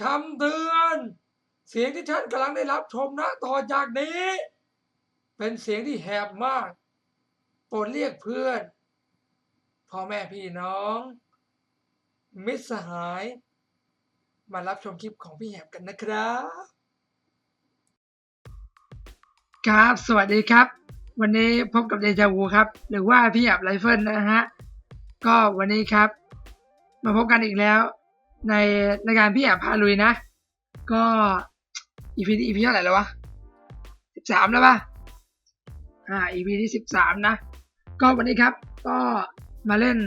คำเตือน เสียงที่ท่านกำลังได้รับชมนะต่อจากนี้ เป็นเสียงที่แหบมาก โปรดเรียกเพื่อน พ่อแม่พี่น้อง มิตรสหาย มารับชมคลิปของพี่แหบกันนะครับ ครับสวัสดีครับ วันนี้พบกับเดจาวูครับ หรือว่าพี่แหบไรเฟิลนะฮะ ก็วันนี้ครับ มาพบกันอีกแล้ว ในในการพี่แอบพาลุยนะ ก็อีพีอีพีเท่าไหร่แล้ววะสิบสามแล้วป่ะอ่าอีพีที่สิบสามนะ ก็วันนี้ครับก็มาเล่น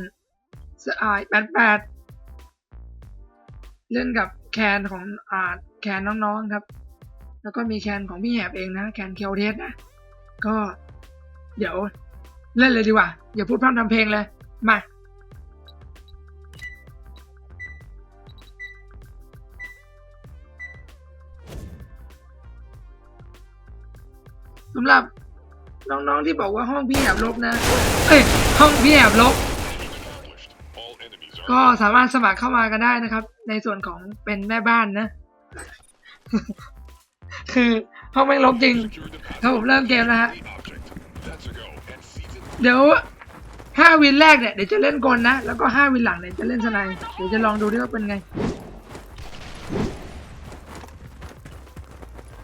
สอ่าแปดแปดเล่นกับแคนของอ่าแคนน้องๆครับ แล้วก็มีแคนของพี่แหบเองนะแคนเคียวเทสนะ ก็เดี๋ยวเล่นเลยดีกว่าอย่าพูดพร่ำทำเพลงเลยมา สำหรับน้องๆที่บอกว่าห้องพี่แอบลบนะ เอ้ยห้องพี่แอบลบ ก็สามารถสมัครเข้ามากันได้นะครับ ในส่วนของเป็นแม่บ้านนะ คือห้องแม่งลบจริงครับผมเริ่มเกมแล้วฮะ เดี๋ยวห้าวินแรกเนี่ยเดี๋ยวจะเล่นกลนะ แล้วก็ห้าวินหลังเนี่ยจะเล่นสไนเดี๋ยวจะลองดูดิว่าเป็นไง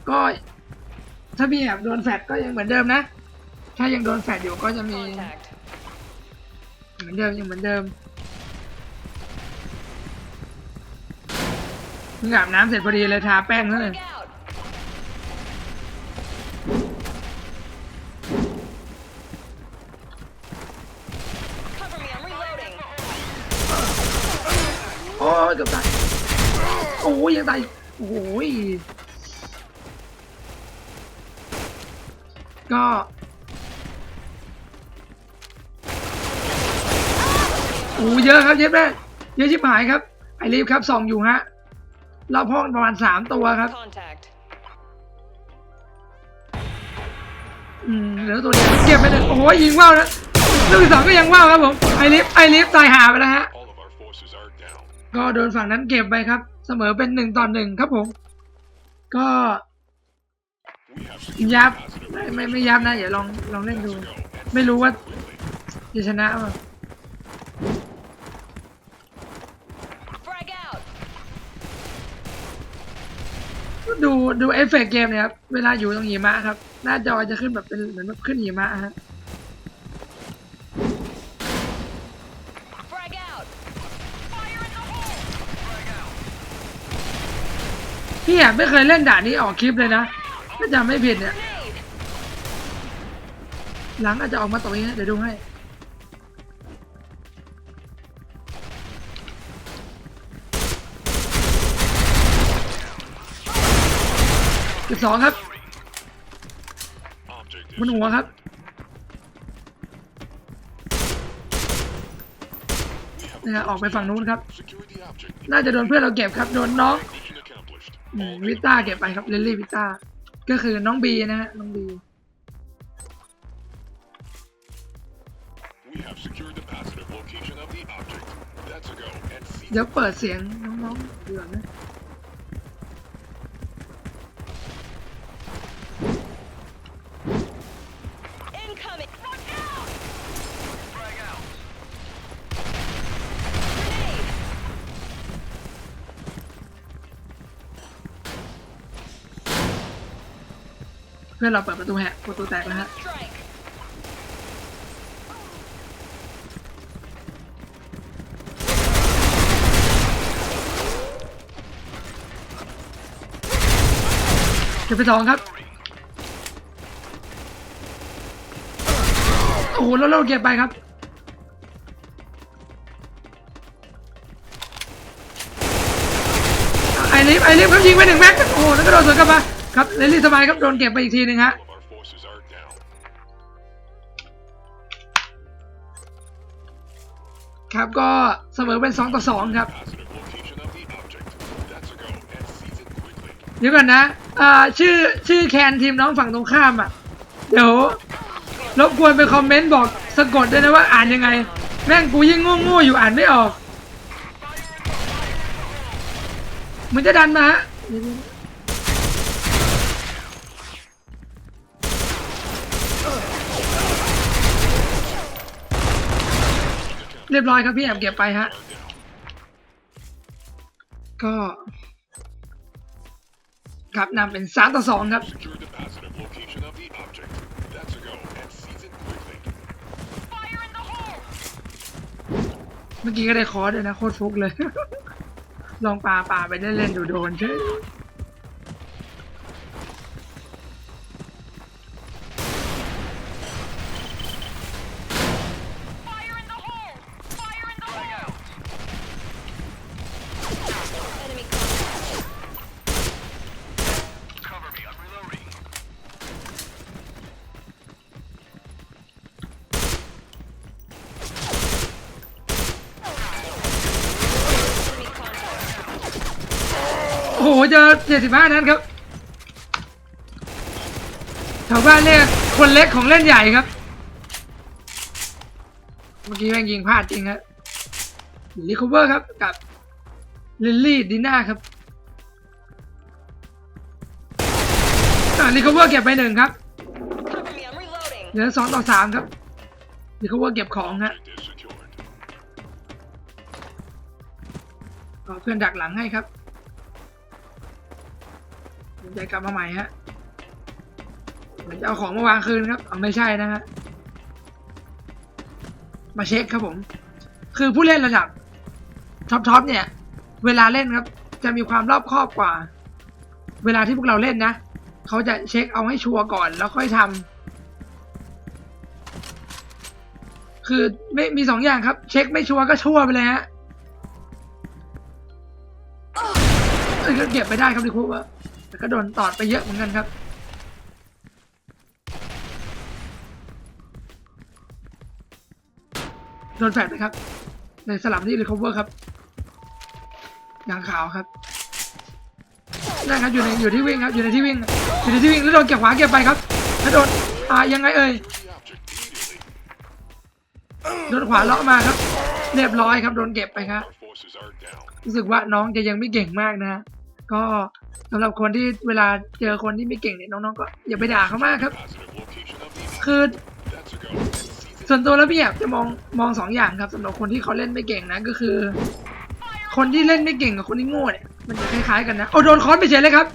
ก็ ถ้าพี่แอบโดนแฟดก็ยังเหมือนเดิมนะ ถ้ายังโดนแฟดอยู่ก็จะมี Contact. เหมือนเดิมยังเหมือนเดิมเพิ่งอาบน้ำเสร็จพอดีเลยทาแป้งซะเลย Break out. โอ้ยเกือบตายโอ้ยยังตายโอ้ย ก็โอ้เยอะครับเย็บแม่เยอะชิบหายครับ ไอรีบครับส่องอยู่ฮะรอบห้องประมาณสามตัวครับ Contact. อืมเหลือตัวเดียวเก็บไปหนึ่งโอ้โหยิงว่าวนะลูกที่สองก็ยังว่าวครับผม ไอลิฟไอลิฟตายหาไปแล้วฮะ All of our forces are down. ก็โดนฝั่งนั้นเก็บไปครับ เสมอเป็นหนึ่งต่อหนึ่งครับผม ก็ We have ยับ positive ไม่ไม่ไม่ยับนะ เดี๋ยวลองลองเล่นดู go and ไม่รู้ว่าจะชนะเปล่า Frag out. ดูดูเอฟเฟกต์เกมเนี่ยครับ เวลาอยู่ตรงหิมะครับ หน้าจอจะขึ้นแบบเป็นเหมือนแบบขึ้นหิมะฮะ Frag out. Fire in the hole. พี่แอบไม่เคยเล่นด่านนี้ออกคลิปเลยนะ ถ้าจำไม่ผิดเนี่ย Grenade. หลังอาจจะออกมาตรงนี้นะเดี๋ยวดูให้สิบสองครับ object บน is หัวครับนี่ฮะออกไปฝั่งนู้นครับ secure the object. น่าจะโดนเพื่อนเราเก็บครับ โดนน้อง Mission accomplished. อืมวิต้าเก็บไปครับลิลลี่วิต้า ก็คือน้องบีนะฮะน้องบี We have secured the positive location of the object. That's a go and seize เดี๋ยวเปิดเสียงน้องๆดีกว่านะ เพื่อนเราเปิดประตูแหกประตูแตกแล้วฮะเก็บไปสองครับ โอ้โหแล้วเราเก็บไปครับไอริฟไอริฟครับยิงไปหนึ่งแม็ก โอ้โห แล้วก็โดนสวนกลับมา ครับเลนลี่สบายครับโดนเก็บไปอีกทีหนึ่งฮะครับก็เสมอเป็นสองต่อสองครับ เดี๋ยวก่อนนะอ่าชื่อชื่อแคนทีมน้องฝั่งตรงข้ามอะ เดี๋ยวรบกวนไปคอมเมนต์บอกสะกดด้วยนะว่าอ่านยังไง แม่งกูยิ่งโง่ๆอยู่อ่านไม่ออกมือนจะดันมาฮะ รียบร้อยครับพี่แอบเก็บไปฮะ ก็ครับนำเป็นสามต่อสองครับ เมื่อกี้ก็ได้คอร์สด้วยนะ โคตรฟุกเลย ลองปาปาไปเล่นๆดูโดนเช่ จ็ดสิบห้านั้นครับชาวบ้านเรียกคนเล็กของเล่นใหญ่ครับ เมื่อกี้แม่งยิงพลาดจริงครับลิคอเวอร์ครับกับลิลลี่ดิน่าครับลิคอเวอร์เก็บไปหนึ่งครับเหลือสองต่อสามครับลิคอเวอร์เก็บของฮะเพื่อนดักหลังให้ครับ ใจกลับมาใหม่ฮะเหมือนจะเอาของมาวางคืนครับเอาไม่ใช่นะฮะ มาเช็คครับผม คือผู้เล่นระดับท็อปทอปเนี่ย เวลาเล่นครับ จะมีความรอบคอบกว่า เวลาที่พวกเราเล่นนะเขาจะเช็คเอาให้ชัวร์ก่อนแล้วค่อยทำคือไม่มีสองอย่างครับ เช็คไม่ชัวร์ก็ชัวร์ไปเลยฮะเก็บไปได้ครับดิคุว่า แต่ก็โดนตอดไปเยอะเหมือนกันครับ โดนแฟดไปครับ ในสลับที่รีคอเวอร์ครับยางขาวครับนั่นครับอยู่ในอยู่ที่วิ่งครับอยู่ในที่วิ่งอยู่ในที่วิ่งแล้วโดนเก็บขวาเก็บไปครับแล้วโดนอ่ายังไงเอ่ยโดนขวาเลาะมาครับ เรียบร้อยครับโดนเก็บไปครับรู้สึกว่าน้องจะยังไม่เก่งมากนะ ก็สำหรับคนที่เวลาเจอคนที่ไม่เก่งเนี่ยน้องๆก็อย่าไปด่าเขามากครับ คือส่วนตัวแล้วพี่อยากจะมองมองสองอย่างครับสำหรับคนที่เขาเล่นไม่เก่งนะก็คือ คนที่เล่นไม่เก่งกับคนที่โง่เนี่ยมันจะคล้ายๆกันนะโอ้โดนคอนไปเฉยเลยครับ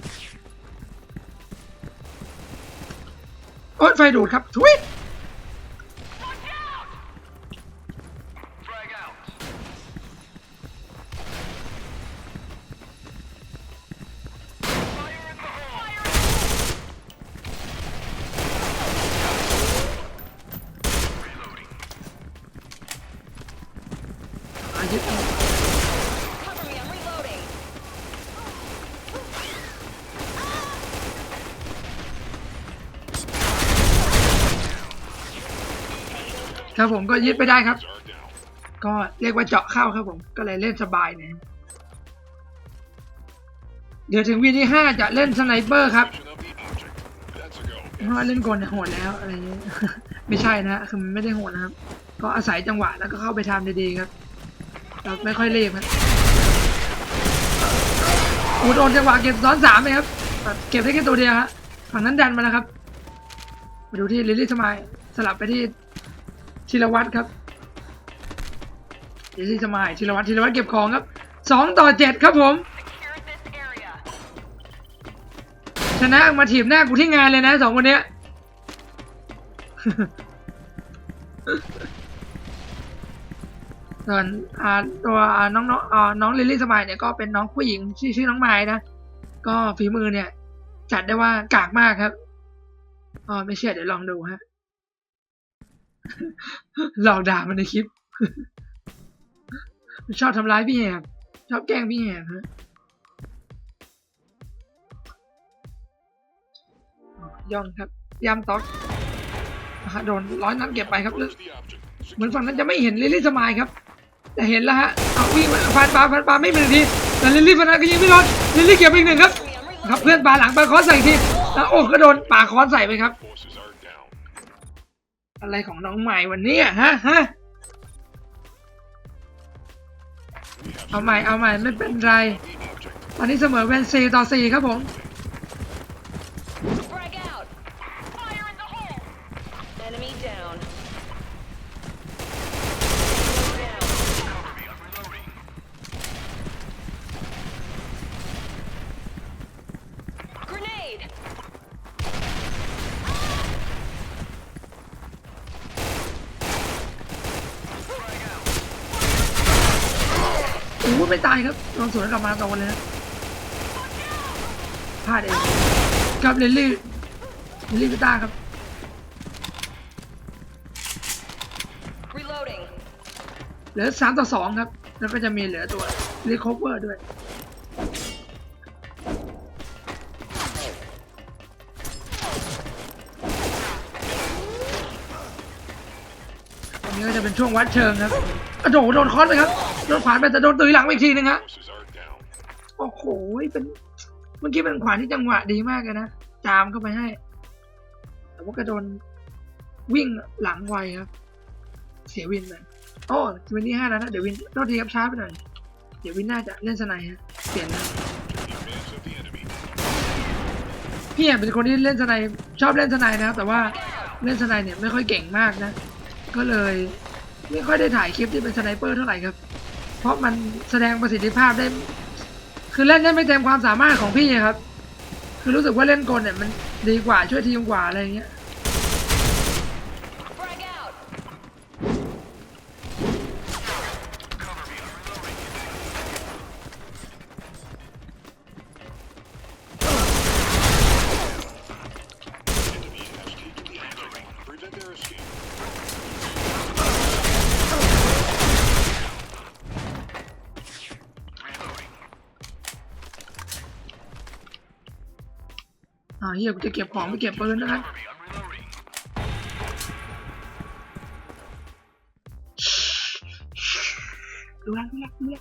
โอ้ไฟดูดครับทุย out. Reloading. อะยึดเอา Cover me, I'm reloading. ครับผมก็ยึดไปได้ครับ ก็เรียกว่าเจาะเข้าครับผมก็เลยเล่นสบายเนี่ยเดี๋ยวถึงวีที่ห้าจะเล่นสไนเปอร์ครับเพราะว่าเล่นกลนโหดแล้วอะไรเงี้ยไม่ใช่นะคือมันไม่ได้โหดนะครับ ก็อาศัยจังหวะแล้วก็เข้าไปทำดีๆครับเราไม่ค่อยเรีบครับอูดโอนจังหวะเก็บซ้อนสามเลยครับแบบเก็บได้แค่ตัวเดียวฮะฝั่งนั้นดันมาแล้วครับ มาดูที่ลิลลี่สมายสลับไปที่ ชิรวัตรครับลิลลี่สมายชิรวัตรชิรวัตรเก็บของครับสองต่อเจ็ดครับผม ชนะมาถีบหน้ากูที่งานเลยนะสองคนเนี้ยส่วนตัวน้องน้องน้องลิลลี่สมายเนี่ยก็เป็นน้องผู้หญิงชื่อชื่อน้องไม้นะก็ฝีมือเนี่ย จัดได้ว่ากากมากครับอ๋อไม่เชื่อเดี๋ยวลองดูฮะ หลอกด่ามันในคลิป ชอบทำร้ายพี่แหบชอบแกล้งพี่แหบฮะย่องครับยามต๊อกโดนร้อยนัดเก็บไปครับเหมือนฝั่งนั้นจะไม่เห็นลิลลี่สมายครับ แต่เห็นแล้วฮะเอาวิ่งมาฟันปลาฟันปลาไม่เป็นทีแต่ลิลลี่ฟันก็ยิงไม่รอดลิลลี่เก็บไปอีกหนึ่งครับ ครับเพื่อนปลาหลังปลาคอนใส่ทีแล้วโอ้ก็โดนปลาคอนใส่ไปครับ อะไรของน้องใหม่วันนี้ฮะฮะเอาใหม่เอาใหม่ไม่เป็นไร the object. ตอนนี้เสมอเวนซีต่อสี่ครับผม โอ้โหไม่ตายครับลองสวนกลับมาตรงเลยนะพลาดเองครับลิลลี่ลิลลี่พิต้าครับ Reloading. เหลือสามต่อสองครับ แล้วก็จะมีเหลือตัวรีคอเวอร์ด้วยอันนี้ก็จะเป็นช่วงวัดเชิงครับกระโดดโดนคอนไปครับ โดนขวานไปแต่โดนตุยหลังไปอีกทีนึงฮะ Forces are down. โอ้โหเป็นเมื่อกี้เป็นขวานที่จังหวะดีมากเลยนะจามเข้าไปให้ แต่ว่าก็โดนวิ่งหลังไวครับ เสียวินไปโอ้วินที่ห้าแล้วนะ เดี๋ยววินโทษทีครับช้าไปหน่อย เดี๋ยววินน่าจะเล่นสไนด์ฮะเปลี่ยนนะ In advance of the enemy. พี่อะเป็นคนที่เล่นสไนด์ชอบเล่นสไนด์นะครับ แต่ว่าเล่นสไนด์เนี่ยไม่ค่อยเก่งมากนะ ก็เลยไม่ค่อยได้ถ่ายคลิปที่เป็นสไนเปอร์เท่าไหร่ครับเพ ราะมันแสดงประสิทธิภาพได้ คือเล่นได้ไม่เต็มความสามารถของพี่ครับ คือรู้สึกว่าเล่นกลเนี่ยมันดีกว่าช่วยทีมกว่าอะไรอย่างเงี้ย เฮียกูจะเก็บของไม่เก็บปืนนะครับดูแลดูแลดูแล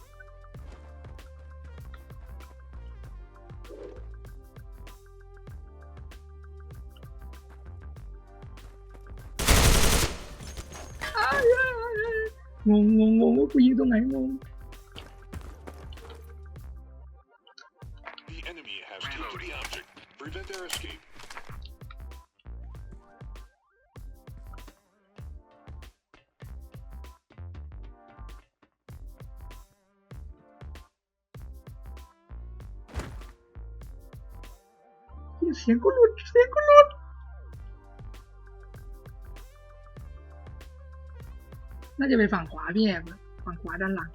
อ้ายงงงงงงว่ากูยิงตรงไหนงง Prevent their escape. เสียงกูหลุดเสียงกูหลุดน่าจะเป็นฝั่งขวาพี่แอบฝั่งขวาด้านหลัง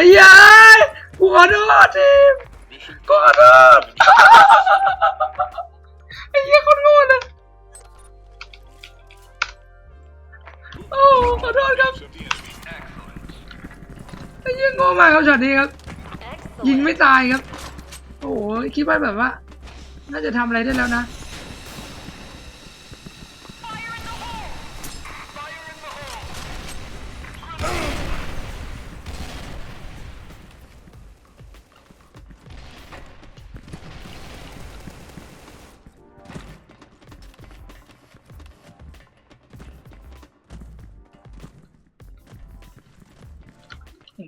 อ้ยายกูขอโทษทีมกูขอโทษไอ้เหี้ยคนโง่เลยโอ้ขอโทษครับไอ้เหี้ยโง่มากครับช็อตนี้ครับ ยิงไม่ตายครับ โอ้โหคิดว่าแบบว่า น่าจะทำอะไรได้แล้วนะ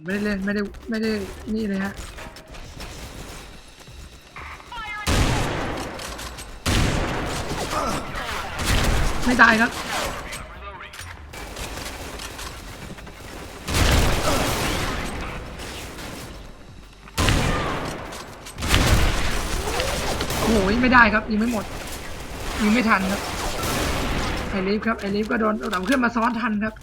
ไม่ได้เล่นไม่ได้ไม่ได้นี่เลยฮะไม่ตายครับโอ้โหไม่ได้ครับยิงไม่หมดยิงไม่ทันครับไอลิฟครับไอลิฟก็โดนแต่ขึ้นมาซ้อนทันครับ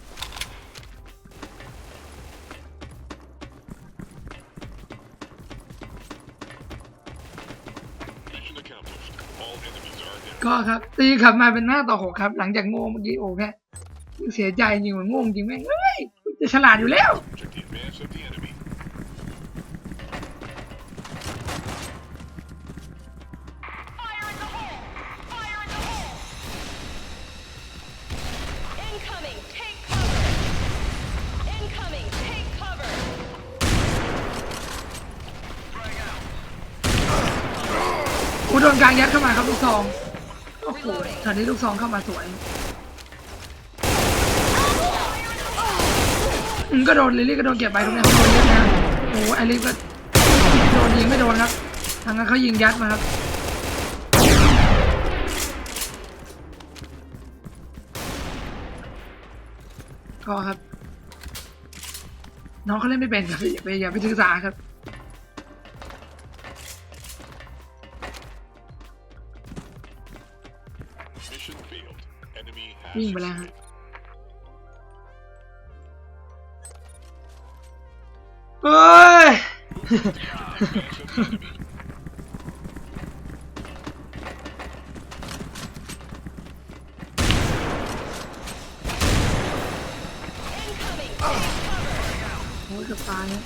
ก็ครับตีขับมาเป็นหน้าต่อหกครับ หลังจากโง่เมื่อกี้โอ้แค่เสียใจจริงว่าโง่จริงแม่งเอ้ยจะฉลาดอยู่แล้ว อ้โหตนี้ลูกซองเข้ามาสวยอืมก็โดนลิลี่ก็โดนเก็บไปตรงนี้เขาโดนเยอะนะโอ้ไอริฟก็โดนยิงไม่โดนครับทางนั้นเขายิงยัดมาครับก็ครับ น้องเขาเล่นไม่เป็นครับอย่าไปอย่าไปถือสาครับ วิ่งไปแล้วฮะเฮ้ย Advance of the enemy. Incoming! Take cover! โอ้ยเกือบตายฮะ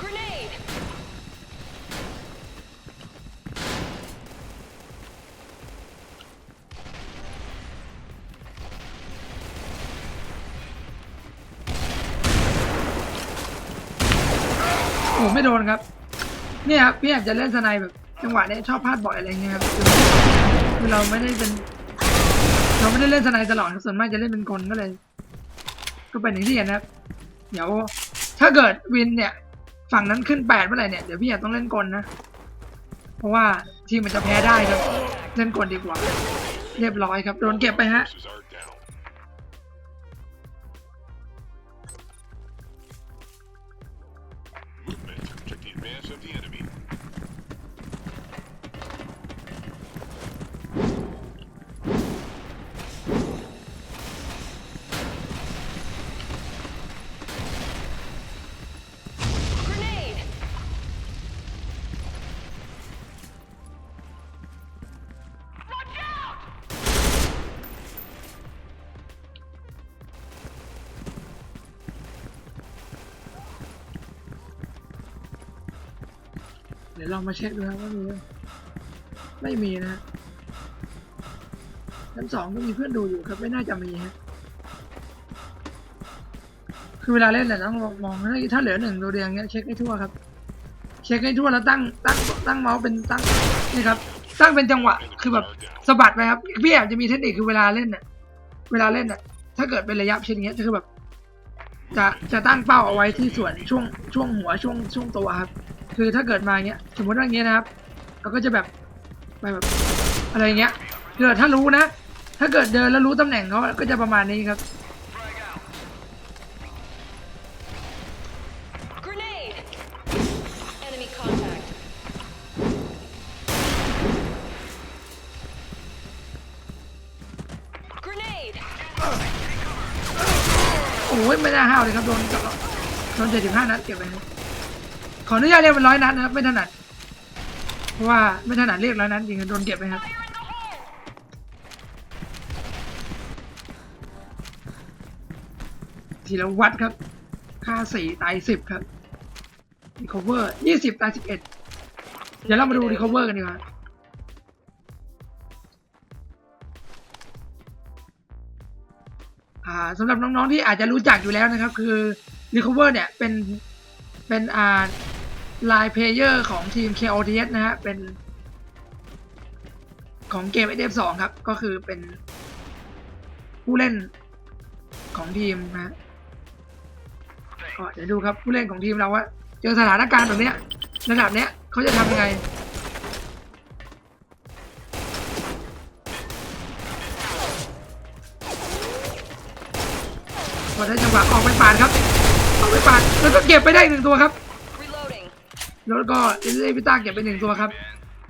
Grenade! โอ้ไม่โดนครับ เนี่ยครับพี่อาจจะเล่นสไนแบบ จังหวะเนี้ยชอบพลาดบ่อยอะไรเงี้ยครับคือคือเราไม่ได้เป็น เราไม่ได้เล่นสไนตลอดครับส่วนมากจะเล่นเป็นกลก็เลย ก็เป็นอย่างที่เห็นนะครับ เดี๋ยว ถ้าเกิดวินเนี่ย ฝั่งนั้นขึ้นแปดเมื่อไหร่เนี่ยเดี๋ยวพี่อาจต้องเล่นกลนะ เพราะว่าทีมมันจะแพ้ได้ครับ เล่นกลดีกว่า เรียบร้อยครับโดนเก็บไปฮะ ดี๋ยวลองมาเช็คดูครับว่ามีไหมไม่มีนะชั้นสองก็มีเพื่อนดูอยู่ครับไม่น่าจะมีฮะคือเวลาเล่นเนี่ยต้องมองถ้าถ้าเหลือหนึ่งตัวเดียงเงี้ยเช็คให้ทั่วครับ เช็คให้ทั่วแล้วตั้งตั้งตั้งเมาส์เป็นตั้งนี่ครับตั้งเป็นจังหวะคือแบบสะบัดไปครับพี่แอบจะมีเทคนิคคือเวลาเล่นเนี่ยเวลาเล่นเนี่ยถ้าเกิดเป็นระยะเช่นเนี้ยจะคือแบบจะจะตั้งเป้าเอาไว้ที่ส่วนช่วงช่วงหัวช่วงช่วงตัวครับ คือถ้าเกิดมาอย่างเงี้ย สมมติว่าอย่างเงี้ยนะครับเราก็จะแบบไปแบบอะไรอย่างเงี้ยเกิดถ้ารู้นะ ถ้าเกิดเดินแล้วรู้ตำแหน่งเขาก็จะประมาณนี้ครับ Grenade! Enemy contact. Grenade! โอ้ยไม่น่าห้าวเลยครับโดนกับโดนเจ็ดสิบห้านัดเก็บไปครับ ขออนุญาตเรียกเป็นร้อยนัดนะครับไม่ถนัดเพราะว่าไม่ถนัดเรียกร้อยนัดจริงๆโดนเก็บไปครับทีละวัดครับ ค่าสี่ตายสิบครับ recover ยี่สิบตายสิบเอ็ดเดี๋ยวเรามาดู recover กันดีกว่าอ่าสำหรับน้องๆที่อาจจะรู้จักอยู่แล้วนะครับ คือ recover เนี่ยเป็นเป็นอ่า ลายเพลเยอร์ของทีม KOTS นะฮะ เป็น ของเกม SF 2 ครับ ก็คือเป็น ผู้เล่นของทีมนะก็เดี๋ยวดูครับผู้เล่นของทีมเราว่า เจอสถานการณ์แบบเนี้ยระดับเนี้ยเขาจะทำยังไงพอได้จังหวะออกไปปาดครับออกไปปาดแล้วก็เก็บไปได้อีกหนึ่งตัวครับ แล้วก็เอเลพิต้าเก็บไปหนึ่งตัวครับ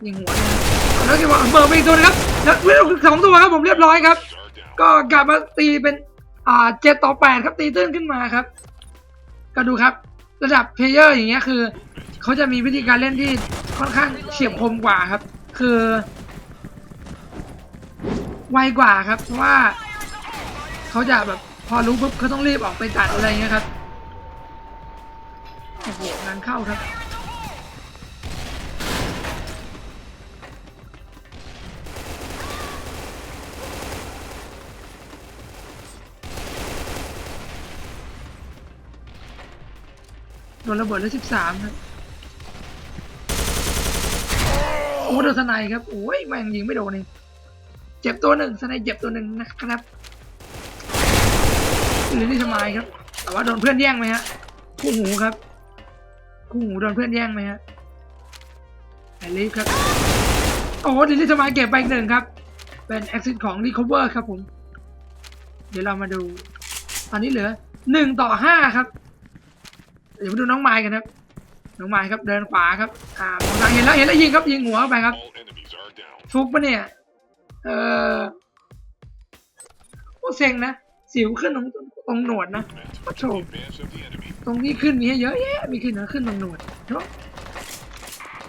ยิงหัวนะแล้วก็เบิร์ไปอีกตัวนะครับแล้วเวลสองตัวครับผมเรียบร้อยครับ ก็กลับมาตีเป็นอ่าเจ็ดต่อแปดครับตีตื้นขึ้นมาครับ ก็ดูครับ ระดับเพลเยอร์อย่างเงี้ยคือเขาจะมีวิธีการเล่นที่ค่อนข้างเฉียบคมกว่าครับ คือ ไวกว่าครับ เพราะว่าเขาจะแบบพอรู้ปุ๊บเขาต้องรีบออกไปตัดอะไรเงี้ยครับโอ้โหงานเข้าครับ โดนระเบิดแล้วสิบสามครับโอ้โดนสไนด์ครับโอ้ยแม่งยิงไม่โดนเองเจ็บตัวหนึ่งสไนด์เจ็บตัวหนึ่งนะครับหรือนี่สมายครับ แต่ว่าโดนเพื่อนแย่งไหมฮะคู่หูครับคู่หูโดนเพื่อนแย่งไหมฮะไอรีฟครับโอ้โหดิลิสมายเก็บไปอีกหนึ่งครับ เป็นแอคซิสของรีคอเวอร์ครับผม เดี๋ยวเรามาดู ตอนนี้เหลือหนึ่งต่อห้าครับ ดี๋ยวมาดูน้องไม้กันครับ น้องไม้ครับเดินขวาครับ อ่ามองทางเห็นแล้วเห็นแล้วยิงครับยิงหัวเข้าไปครับ All enemies are down. ฟุกปะเนี่ย เออโอ้เซ็งนะ สิวขึ้นตรงตรงหนวดนะ Movement What's to the wrong? advance of the enemy. ตรงนี้ขึ้นมีให้เยอะแยะมีขึ้นนะขึ้นตรงหนวดเนอะ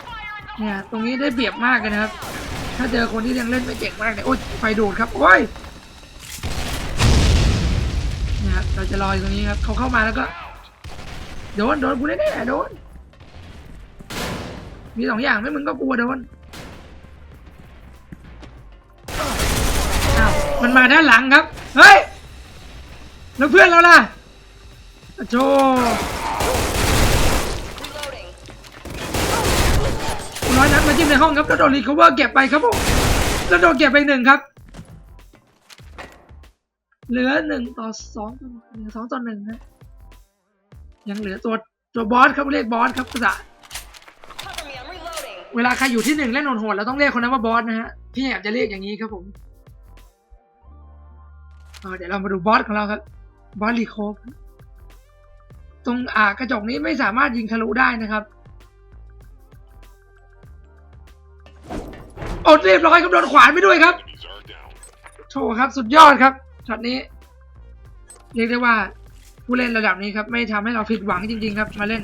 Fire in the เนี่ยตรงนี้ได้เปรียบมากเลยนะครับ ถ้าเจอคนที่ยังเล่นไม่เก่งมากเนี่ยโอ้ยไฟดูดครับโอ้ยเนี่ยครับเราจะรออยู่ตรงนี้ครับเขาเข้ามาแล้วก็ โดนโดนกูแน่ๆโดน มีสองอย่างไม่มึงก็กลัวโดนอ้าวมันมาด้านหลังครับ เฮ้ย แล้วเพื่อนเราล่ะโจร้อยนัดมาจิ้มในห้องครับแล้วโดนรีคอเวอร์เก็บไปครับผมแล้วโดนเก็บไปหนึ่งครับ เหลือหนึ่งต่อสองหนึ่งสองต่อหนึ่งนะ ยังเหลือตัวตัวบอสครับเรียกบอสครับภาษาเวลาใครอยู่ที่หนึ่งเล่นโหดๆเราต้องเรียกคนนั้นว่าบอสนะฮะพี่แอบจะเรียกอย่างนี้ครับผมเเดี๋ยวเรามาดูบอสของเราครับบอสรีโคฟตรงอ่ากระจกนี้ไม่สามารถยิงทะลุได้นะครับอดเรียบร้อยครับโดนขวานไปด้วยครับโชว์ครับสุดยอดครับช็อตนี้ เรียกได้ว่า ผู้เล่นระดับนี้ครับ ไม่ทำให้เราผิดหวังจริงๆครับ มาเล่น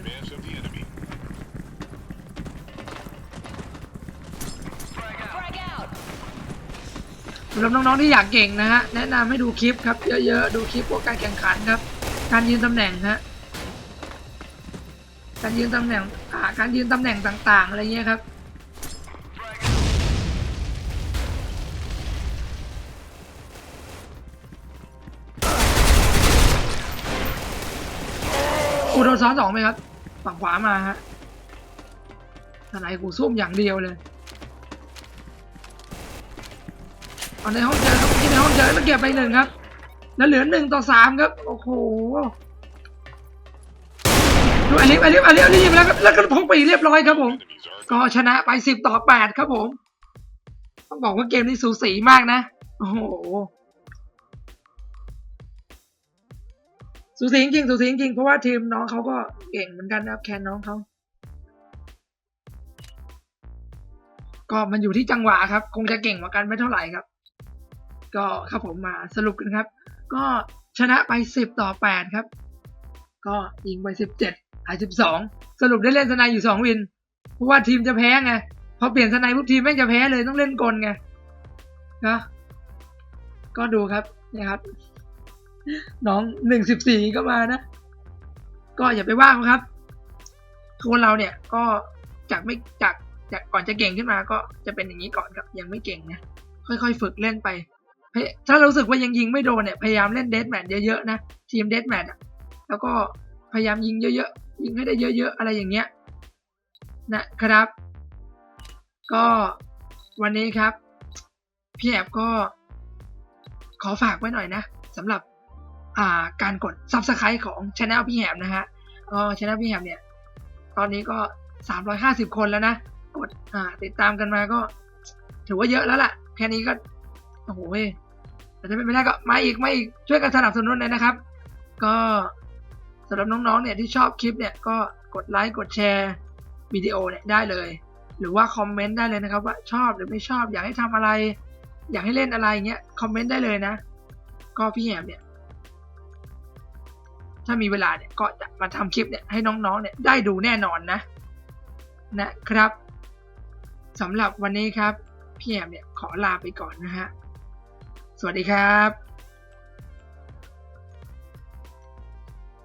สำหรับน้องๆที่อยากเก่งนะฮะ แนะนำให้ดูคลิปครับ เยอะๆ ดูคลิปพวกการแข่งขันครับ การยืนตำแหน่งฮะ การยืนตำแหน่งการยืนตำแหน่งต่างๆ อะไรเงี้ยครับ อูโดนซ้อนสองไหมครับ ฝั่งขวามาฮะทนายกูซุ่มอย่างเดียวเลยเอาในห้องเจอครับที่ในห้องเจอแล้วเก็บไปหนึ่งครับ แล้วเหลือหนึ่งต่อสามครับ โอ้โหดูอลิฟอลิฟอลิฟอลิฟยิงไปแล้วครับแล้วก็พกไปเรียบร้อยครับผม ก็ชนะไปสิบต่อแปดครับผม ต้องบอกว่าเกมนี้สูสีมากนะ โอ้โห สูสีจริงสูสีจริงเพราะว่าทีมน้องเขาก็เก่งเหมือนกันนะครับแคนน้องเขาก็มันอยู่ที่จังหวะครับ คงจะเก่งกว่ากันไม่เท่าไหร่ครับ ก็ครับผมมาสรุปกันครับ ก็ชนะไปสิบต่อแปดครับ ก็ยิงไปสิบเจ็ดหายสิบสองสรุปได้เล่นสนายอยู่สองวิน เพราะว่าทีมจะแพ้ไงพอเปลี่ยนสไนปุ๊บทีมแม่งจะแพ้เลยต้องเล่นกลไงนะก็ดูครับนี่ครับ น้องหนึ่งสิบสี่ก็มานะ ก็อย่าไปว่าเขาครับคนเราเนี่ยก็จากไม่จากจากก่อนจะเก่งขึ้นมาก็จะเป็นอย่างนี้ก่อนครับยังไม่เก่งนะค่อยๆ ฝึกเล่นไป ถ้ารู้สึกว่ายังยิงไม่โดนเนี่ยพยายามเล่นเดสแมทเยอะๆนะทีมเดสแมทอะแล้วก็พยายามยิงเยอะๆยิงให้ได้เยอะๆอะไรอย่างเงี้ยนะครับ ก็วันนี้ครับพี่แอบก็ขอฝากไว้หน่อยนะสำหรับ การกด Subscribe ของช anel พี่แหบนะฮะก็ช anel พี่แหบเนี่ย ตอนนี้ก็ 350 คนแล้วนะ กดอ่าติดตามกันมาก็ ถือว่าเยอะแล้วล่ะ แค่นี้ก็ โอ้โหแต่ถ้าเป็นไม่ได้ก็มาอีกมาอีกช่วยกันสนับสนุนเลยนะครับ ก็สำหรับน้องๆเนี่ยที่ชอบคลิปเนี่ยก็กดไลค์กดแชร์วิดีโอเนี่ยได้เลย หรือว่าคอมเมนต์ได้เลยนะครับ ว่าชอบหรือไม่ชอบอยากให้ทำอะไร อยากให้เล่นอะไรเงี้ยคอมเมนต์ได้เลยนะ ก็พี่แหบเนี่ย ถ้ามีเวลาเนี่ยก็จะมาทำคลิปเนี่ยให้น้องๆเนี่ยได้ดูแน่นอนนะนะครับสำหรับวันนี้ครับพี่แอมเนี่ยขอลาไปก่อนนะฮะสวัสดีครับ